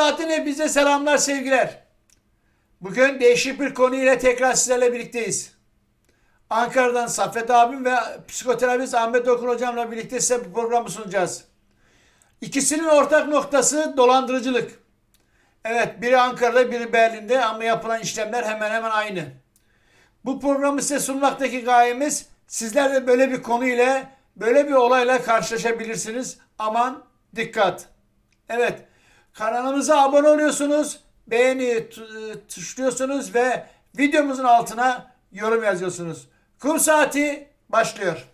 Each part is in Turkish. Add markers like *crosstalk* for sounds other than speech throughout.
saatine bize selamlar sevgiler. Bugün değişik bir konu ile tekrar sizlerle birlikteyiz. Ankara'dan Saffet abim ve psikoterapist Ahmet Okun hocamla birlikte size bu programı sunacağız. İkisinin ortak noktası dolandırıcılık. Evet biri Ankara'da biri Berlin'de ama yapılan işlemler hemen hemen aynı. Bu programı size sunmaktaki gayemiz sizler de böyle bir konu ile böyle bir olayla karşılaşabilirsiniz. Aman dikkat. Evet kanalımıza abone oluyorsunuz, beğeni tu- tuşluyorsunuz ve videomuzun altına yorum yazıyorsunuz. Kum saati başlıyor.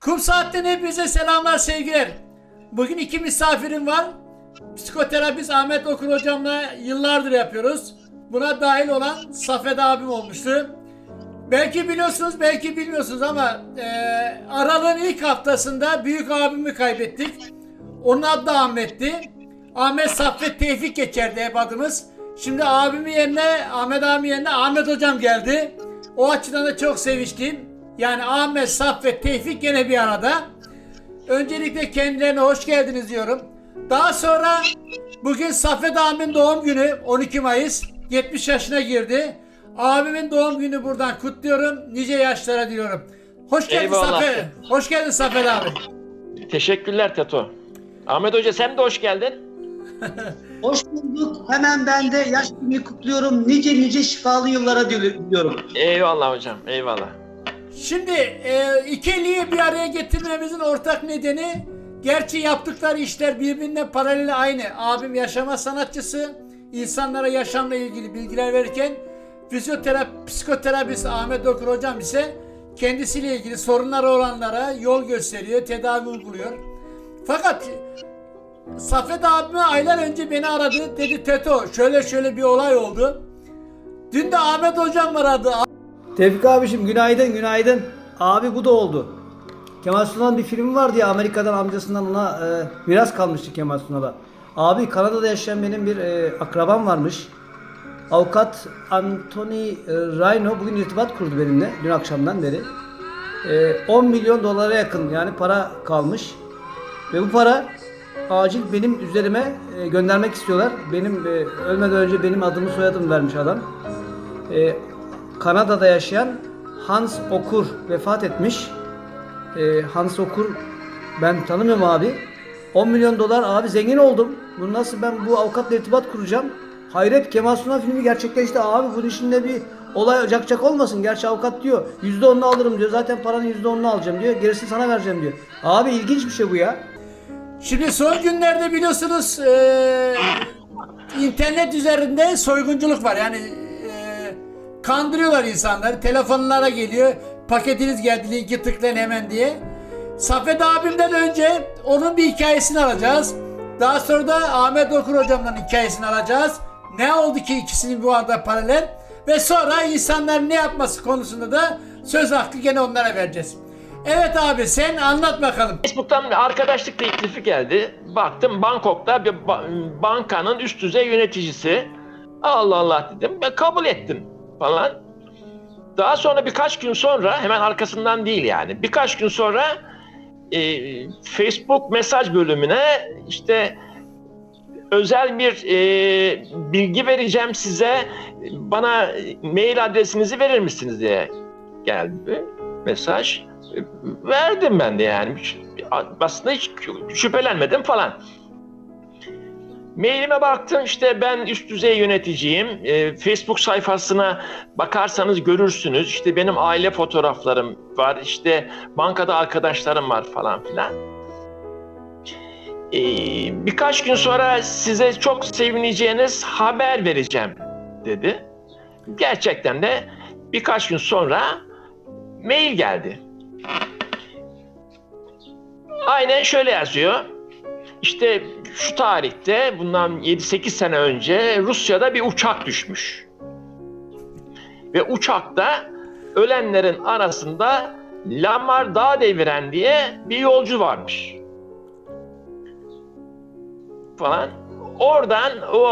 Kum Saat'ten hepinize selamlar sevgiler. Bugün iki misafirim var. Psikoterapist Ahmet Okur hocamla yıllardır yapıyoruz. Buna dahil olan Safet abim olmuştu. Belki biliyorsunuz belki bilmiyorsunuz ama eee Aralık'ın ilk haftasında büyük abimi kaybettik. Onun adı da Ahmet'ti. Ahmet Saffet Tevfik geçerdi hep adımız. Şimdi abimin yerine Ahmet abi yerine Ahmet hocam geldi. O açıdan da çok sevinçliyim. Yani Ahmet, Saffet, Tevfik gene bir arada. Öncelikle kendilerine hoş geldiniz diyorum. Daha sonra bugün Saffet abimin doğum günü 12 Mayıs. 70 yaşına girdi. Abimin doğum günü buradan kutluyorum. Nice yaşlara diyorum. Hoş geldin Eyvallah. Saffet. Hoş geldin Saffet abi. Teşekkürler Teto. Ahmet Hoca sen de hoş geldin. *laughs* Hoş bulduk. Hemen ben de yaş günü kutluyorum. Nice nice şifalı yıllara diliyorum. Eyvallah hocam, eyvallah. Şimdi e, ikiliyi bir araya getirmemizin ortak nedeni gerçi yaptıkları işler birbirine paralel aynı. Abim yaşama sanatçısı, insanlara yaşamla ilgili bilgiler verirken fizyoterap, psikoterapist Ahmet Okur hocam ise kendisiyle ilgili sorunları olanlara yol gösteriyor, tedavi uyguluyor. Fakat Safet abime aylar önce beni aradı. Dedi Teto şöyle şöyle bir olay oldu. Dün de Ahmet hocam aradı. Tevfik abişim günaydın günaydın. Abi bu da oldu. Kemal Sunal'ın bir filmi vardı ya Amerika'dan amcasından ona e, miras kalmıştı Kemal Sunal'a. Abi Kanada'da yaşayan benim bir e, akrabam varmış. Avukat Anthony e, Rhino bugün irtibat kurdu benimle dün akşamdan beri. E, 10 milyon dolara yakın yani para kalmış. Ve bu para acil benim üzerime e, göndermek istiyorlar. Benim e, ölmeden önce benim adımı soyadımı vermiş adam. E, Kanada'da yaşayan Hans Okur vefat etmiş. E, Hans Okur ben tanımıyorum abi. 10 milyon dolar abi zengin oldum. Bunu nasıl ben bu avukatla irtibat kuracağım? Hayret Kemal Sunal filmi gerçekleşti abi. Bunun içinde bir olay cakcak olmasın. Gerçi avukat diyor. %10'unu alırım diyor. Zaten paranın %10'unu alacağım diyor. Gerisini sana vereceğim diyor. Abi ilginç bir şey bu ya. Şimdi son günlerde biliyorsunuz eee, internet üzerinde soygunculuk var. Yani eee, kandırıyorlar insanları. Telefonlara geliyor. Paketiniz geldi linki tıklayın hemen diye. Safet abimden önce onun bir hikayesini alacağız. Daha sonra da Ahmet Okur hocamdan hikayesini alacağız. Ne oldu ki ikisinin bu arada paralel? Ve sonra insanların ne yapması konusunda da söz hakkı gene onlara vereceğiz. Evet abi sen anlat bakalım. Facebook'tan arkadaşlık teklifi geldi. Baktım Bangkok'ta bir ba- bankanın üst düzey yöneticisi. Allah Allah dedim ve kabul ettim falan. Daha sonra birkaç gün sonra hemen arkasından değil yani birkaç gün sonra e, Facebook mesaj bölümüne işte özel bir e, bilgi vereceğim size bana mail adresinizi verir misiniz diye geldi bir mesaj. E, Verdim ben de yani. Aslında hiç şüphelenmedim falan. Mailime baktım işte ben üst düzey yöneticiyim. E, Facebook sayfasına bakarsanız görürsünüz. İşte benim aile fotoğraflarım var. İşte bankada arkadaşlarım var falan filan. E, birkaç gün sonra size çok sevineceğiniz haber vereceğim dedi. Gerçekten de birkaç gün sonra mail geldi. Aynen şöyle yazıyor. İşte şu tarihte bundan 7-8 sene önce Rusya'da bir uçak düşmüş. Ve uçakta ölenlerin arasında Lamar Dağ Deviren diye bir yolcu varmış. Falan. Oradan o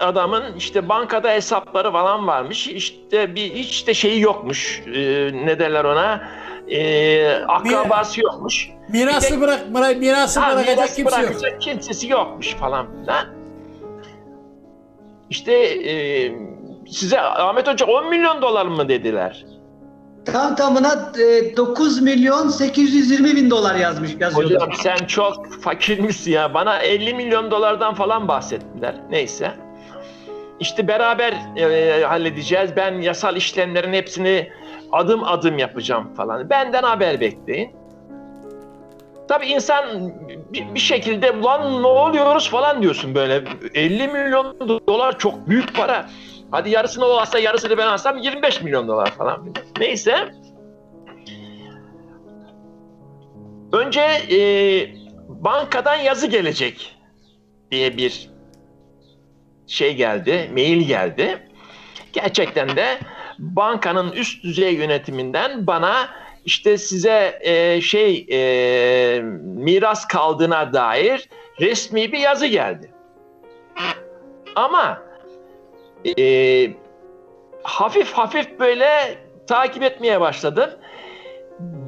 adamın işte bankada hesapları falan varmış. İşte bir hiç de şeyi yokmuş. Ee, ne derler ona? Ee, akrabası yokmuş. Mirası Bir de- bırak, mirası Ha, bırakacak miras kimse yok. bırakacak kimsesi yokmuş falan filan. İşte e, size Ahmet Hoca 10 milyon dolar mı dediler? Tam tamına e, 9 milyon 820 bin dolar yazmış yazıyordu. Hocam sen çok fakirmişsin ya. Bana 50 milyon dolardan falan bahsettiler. Neyse. İşte beraber e, halledeceğiz. Ben yasal işlemlerin hepsini adım adım yapacağım falan. Benden haber bekleyin. Tabii insan bir, bir şekilde ulan ne oluyoruz falan diyorsun böyle. 50 milyon dolar çok büyük para. Hadi yarısını o alsa yarısını ben alsam 25 milyon dolar falan. Neyse. Önce e, bankadan yazı gelecek diye bir şey geldi, mail geldi. Gerçekten de bankanın üst düzey yönetiminden bana işte size e, şey e, miras kaldığına dair resmi bir yazı geldi. Ama e, hafif hafif böyle takip etmeye başladım.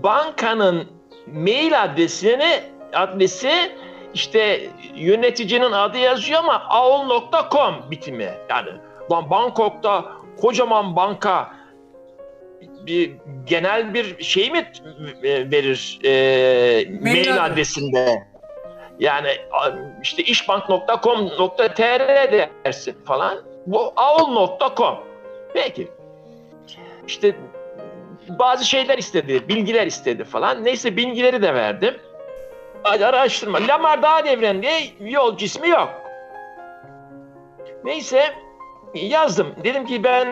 Bankanın mail adresini adresi işte yöneticinin adı yazıyor ama aol.com bitimi. Yani lan Bangkok'ta kocaman banka bir genel bir şey mi e, verir e, mail, adresi. adresinde? Yani işte işbank.com.tr dersin falan. Bu aol.com. Peki. İşte bazı şeyler istedi, bilgiler istedi falan. Neyse bilgileri de verdim. Araştırma. Lamar Dağ Devren diye yolcu ismi yok. Neyse yazdım. Dedim ki ben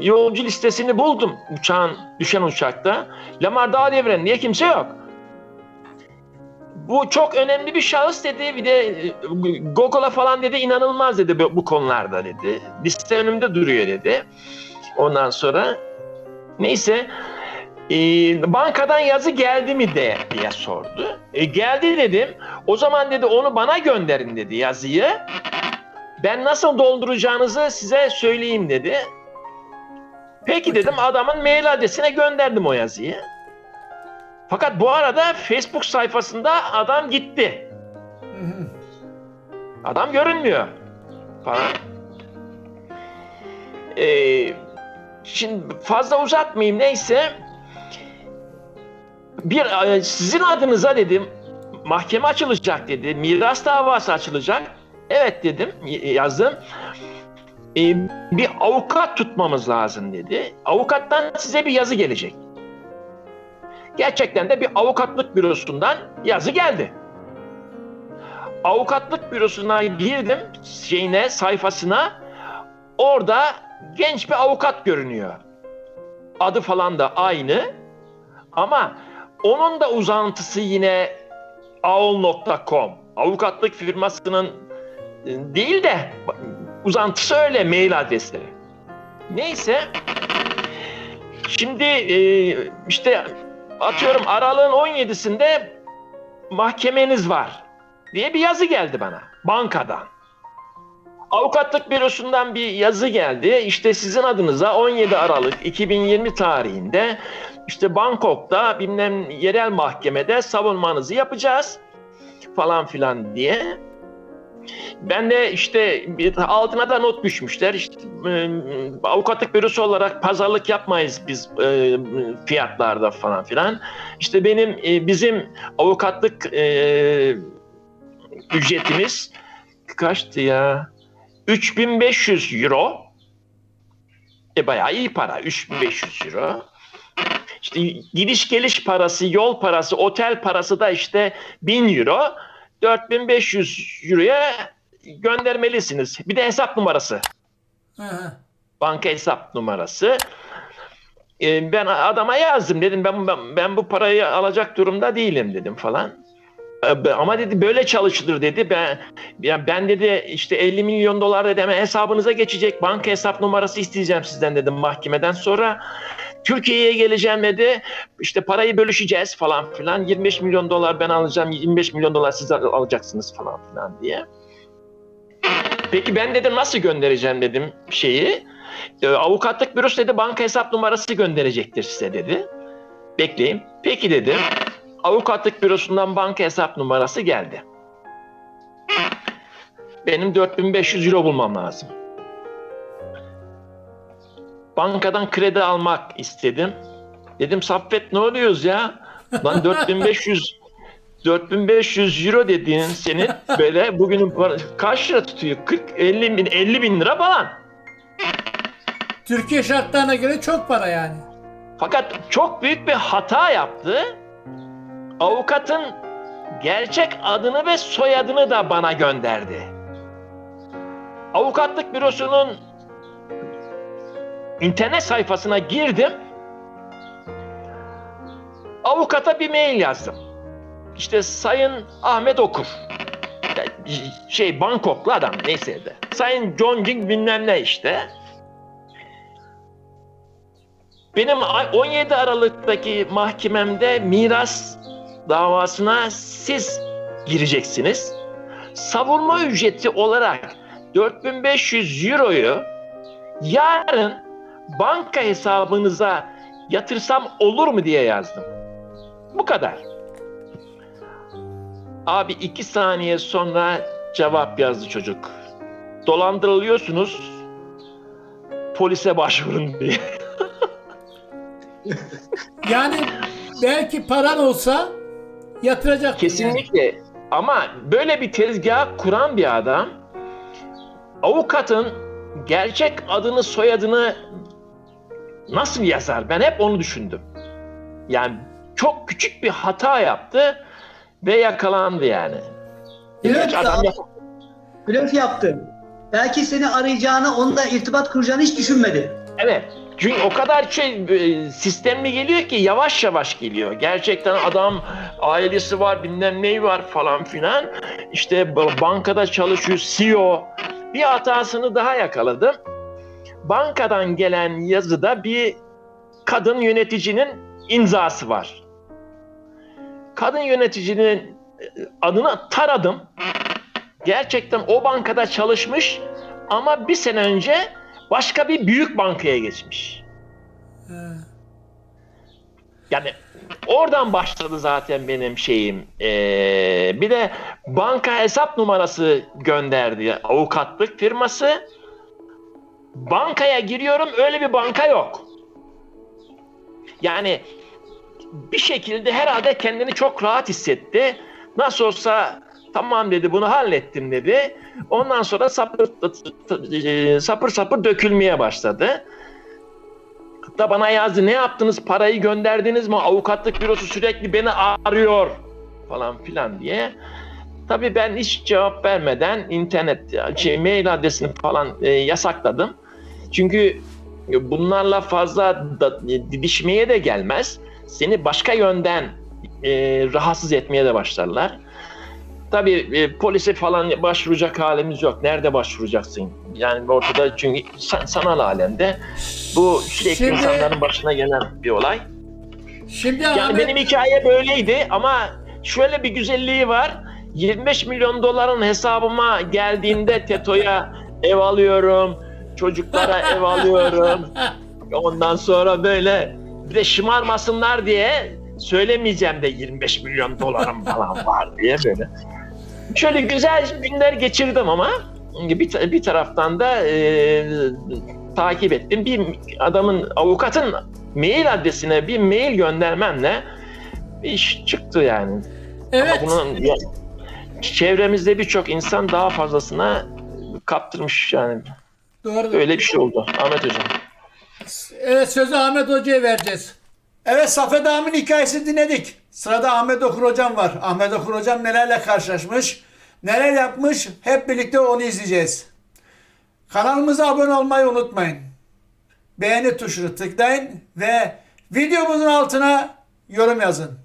yolcu listesini buldum uçağın düşen uçakta. Lamar Dağ Devren diye kimse yok. Bu çok önemli bir şahıs dedi. Bir de e, Google'a falan dedi inanılmaz dedi bu bu konularda dedi. Liste önümde duruyor dedi. Ondan sonra neyse e, bankadan yazı geldi mi de diye sordu. E, geldi dedim. O zaman dedi onu bana gönderin dedi yazıyı. Ben nasıl dolduracağınızı size söyleyeyim dedi. Peki dedim adamın mail adresine gönderdim o yazıyı. Fakat bu arada Facebook sayfasında adam gitti. *laughs* Adam görünmüyor falan. Ee, şimdi fazla uzatmayayım neyse. Bir e, sizin adınıza dedim mahkeme açılacak dedi. Miras davası açılacak. Evet dedim y- yazdım. Ee, bir avukat tutmamız lazım dedi. Avukattan size bir yazı gelecek. Gerçekten de bir avukatlık bürosundan yazı geldi. Avukatlık bürosuna girdim şeyine sayfasına. Orada genç bir avukat görünüyor. Adı falan da aynı. Ama onun da uzantısı yine aol.com. Avukatlık firmasının e, değil de uzantısı öyle mail adresleri. Neyse. Şimdi e, işte atıyorum aralığın 17'sinde mahkemeniz var diye bir yazı geldi bana bankadan. Avukatlık bürosundan bir yazı geldi. İşte sizin adınıza 17 Aralık 2020 tarihinde işte Bangkok'ta bilmem yerel mahkemede savunmanızı yapacağız falan filan diye. Ben de işte altına da not düşmüşler. İşte e, avukatlık bürosu olarak pazarlık yapmayız biz e, fiyatlarda falan filan. İşte benim e, bizim avukatlık e, ücretimiz kaçtı ya? 3500 euro. E bayağı iyi para. 3500 euro. İşte gidiş geliş parası, yol parası, otel parası da işte 1000 euro. 4500 euroya göndermelisiniz. Bir de hesap numarası. Banka hesap numarası. Ee, ben adama yazdım dedim ben, ben ben bu parayı alacak durumda değilim dedim falan. Ee, Ama dedi böyle çalışılır dedi. Ben ya ben dedi işte 50 milyon dolar dedi hemen hesabınıza geçecek. Banka hesap numarası isteyeceğim sizden dedim mahkemeden sonra. Türkiye'ye geleceğim dedi. İşte parayı bölüşeceğiz falan filan. 25 milyon dolar ben alacağım, 25 milyon dolar siz al- alacaksınız falan filan diye. Peki ben dedim nasıl göndereceğim dedim şeyi. E, avukatlık bürosu dedi banka hesap numarası gönderecektir size dedi. Bekleyin. Peki dedim. Avukatlık bürosundan banka hesap numarası geldi. Benim 4500 euro bulmam lazım. Bankadan kredi almak istedim. Dedim Saffet ne oluyoruz ya? Lan *laughs* 4500 4500 euro dediğin senin böyle bugünün para- kaç lira tutuyor? 40 50 bin 50 bin lira falan. Türkiye şartlarına göre çok para yani. Fakat çok büyük bir hata yaptı. Avukatın gerçek adını ve soyadını da bana gönderdi. Avukatlık bürosunun internet sayfasına girdim. Avukata bir mail yazdım. İşte Sayın Ahmet Okur. Şey Bangkoklu adam neyse de. Sayın John Jing bilmem ne işte. Benim ay- 17 Aralık'taki mahkememde miras davasına siz gireceksiniz. Savunma ücreti olarak 4500 euroyu yarın banka hesabınıza yatırsam olur mu diye yazdım. Bu kadar. Abi iki saniye sonra cevap yazdı çocuk. Dolandırılıyorsunuz. Polise başvurun diye. *laughs* Yani belki paran olsa yatıracaktın yani. Kesinlikle. Ama böyle bir tezgah kuran bir adam avukatın gerçek adını soyadını nasıl yazar? Ben hep onu düşündüm. Yani çok küçük bir hata yaptı ve yakalandı yani. Hiç adam yap- Blöf yaptı. Belki seni arayacağını, onunla irtibat kuracağını hiç düşünmedi. Evet. Çünkü o kadar şey e, sistemli geliyor ki yavaş yavaş geliyor. Gerçekten adam ailesi var, bilmem neyi var falan filan. İşte ba- bankada çalışıyor, CEO. Bir hatasını daha yakaladım. Bankadan gelen yazıda bir kadın yöneticinin imzası var. Kadın yöneticinin e, adını taradım. Gerçekten o bankada çalışmış ama bir sene önce başka bir büyük bankaya geçmiş. Yani oradan başladı zaten benim şeyim. Ee, bir de banka hesap numarası gönderdi avukatlık firması. Bankaya giriyorum öyle bir banka yok. Yani bir şekilde herhalde kendini çok rahat hissetti. Nasıl olsa tamam dedi bunu hallettim dedi. Ondan sonra sapır sapır, sapır dökülmeye başladı. Hatta bana yazdı ne yaptınız parayı gönderdiniz mi avukatlık bürosu sürekli beni arıyor falan filan diye. Tabii ben hiç cevap vermeden internet şey, mail adresini falan e, yasakladım. Çünkü bunlarla fazla da, didişmeye de gelmez. Seni başka yönden e, rahatsız etmeye de başlarlar. Tabii e, polise falan başvuracak halimiz yok. Nerede başvuracaksın? Yani ortada çünkü san- sanal alemde bu sürekli Şimdi- insanların başına gelen bir olay. Şimdi Yani Ahmet, benim hikaye böyleydi ama şöyle bir güzelliği var. 25 milyon doların hesabıma geldiğinde TETO'ya ev alıyorum, çocuklara ev alıyorum. Ondan sonra böyle bir de şımarmasınlar diye söylemeyeceğim de 25 milyon dolarım falan var diye böyle. Şöyle güzel günler geçirdim ama bir, bir taraftan da e, takip ettim. Bir adamın avukatın mail adresine bir mail göndermemle iş çıktı yani. evet. Ama bunun ya- çevremizde birçok insan daha fazlasına kaptırmış yani. Doğru. Öyle bir şey oldu Ahmet Hocam. Evet sözü Ahmet Hoca'ya vereceğiz. Evet Safet Amin hikayesini dinledik. Sırada Ahmet Okur Hocam var. Ahmet Okur Hocam nelerle karşılaşmış, neler yapmış hep birlikte onu izleyeceğiz. Kanalımıza abone olmayı unutmayın. Beğeni tuşunu tıklayın ve videomuzun altına yorum yazın.